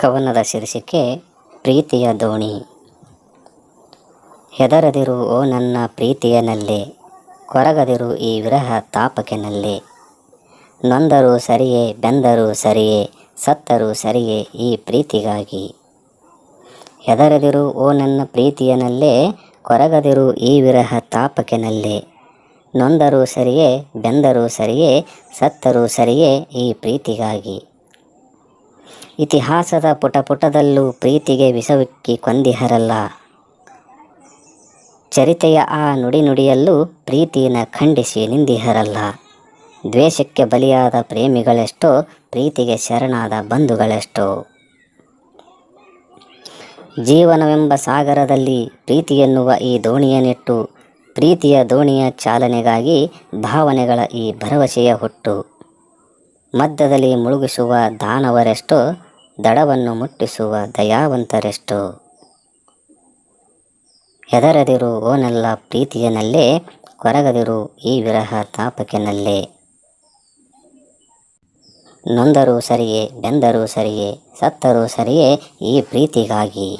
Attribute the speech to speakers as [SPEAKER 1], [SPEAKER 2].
[SPEAKER 1] ಕವನದ ಶೀರ್ಷಿಕೆ, ಪ್ರೀತಿಯ ದೋಣಿ ಹೆದರದಿರು ಓ ನನ್ನ ಪ್ರೀತಿಯನಲ್ಲಿ ಕೊರಗದಿರು ಈ ವಿರಹ ತಾಪಕೆನಲ್ಲೇ ನೊಂದರೂ ಸರಿಯೇ, ಬೆಂದರೂ ಸರಿಯೇ, ಸತ್ತರೂ ಸರಿಯೇ ಈ ಪ್ರೀತಿಗಾಗಿ ಹೆದರದಿರು ಓ ನನ್ನ ಪ್ರೀತಿಯನಲ್ಲೇ ಕೊರಗದಿರು ಈ ವಿರಹ ತಾಪಕೆನಲ್ಲೇ ನೊಂದರೂ ಸರಿಯೇ, ಬೆಂದರೂ ಸರಿಯೇ, ಸತ್ತರೂ ಸರಿಯೇ ಈ ಪ್ರೀತಿಗಾಗಿ ಇತಿಹಾಸದ ಪುಟ ಪುಟದಲ್ಲೂ ಪ್ರೀತಿಗೆ ವಿಷವಿಕ್ಕಿ ಕೊಂದಿಹರಲ್ಲ ಚರಿತೆಯ ಆ ನುಡಿ ನುಡಿಯಲ್ಲೂ ಪ್ರೀತಿನ ಖಂಡಿಸಿ ನಿಂದಿಹರಲ್ಲ ದ್ವೇಷಕ್ಕೆ ಬಲಿಯಾದ ಪ್ರೇಮಿಗಳೆಷ್ಟೋ, ಪ್ರೀತಿಗೆ ಶರಣಾದ ಬಂಧುಗಳೆಷ್ಟೋ. ಜೀವನವೆಂಬ ಸಾಗರದಲ್ಲಿ ಪ್ರೀತಿಯೆನ್ನುವ ಈ ದೋಣಿಯನ್ನಿಟ್ಟು, ಪ್ರೀತಿಯ ದೋಣಿಯ ಚಾಲನೆಗಾಗಿ ಭಾವನೆಗಳ ಈ ಭರವಸೆಯ ಹುಟ್ಟು. ಮಧ್ಯದಲ್ಲಿ ಮುಳುಗಿಸುವ ದಾನವರೆಷ್ಟೋ ದಡವನ್ನು ಮುಟ್ಟಿಸುವ ದಯಾವಂತರೆಷ್ಟು? ಹೆದರದಿರು ಓನೆಲ್ಲ ಪ್ರೀತಿಯನಲ್ಲೇ, ಕೊರಗದಿರು ಈ ವಿರಹ ತಾಪಕೆನಲ್ಲೇ ನೊಂದರೂ ಸರಿಯೇ ಬೆಂದರೂ ಸರಿಯೇ, ಸತ್ತರೂ ಸರಿಯೇ ಈ ಪ್ರೀತಿಗಾಗಿ.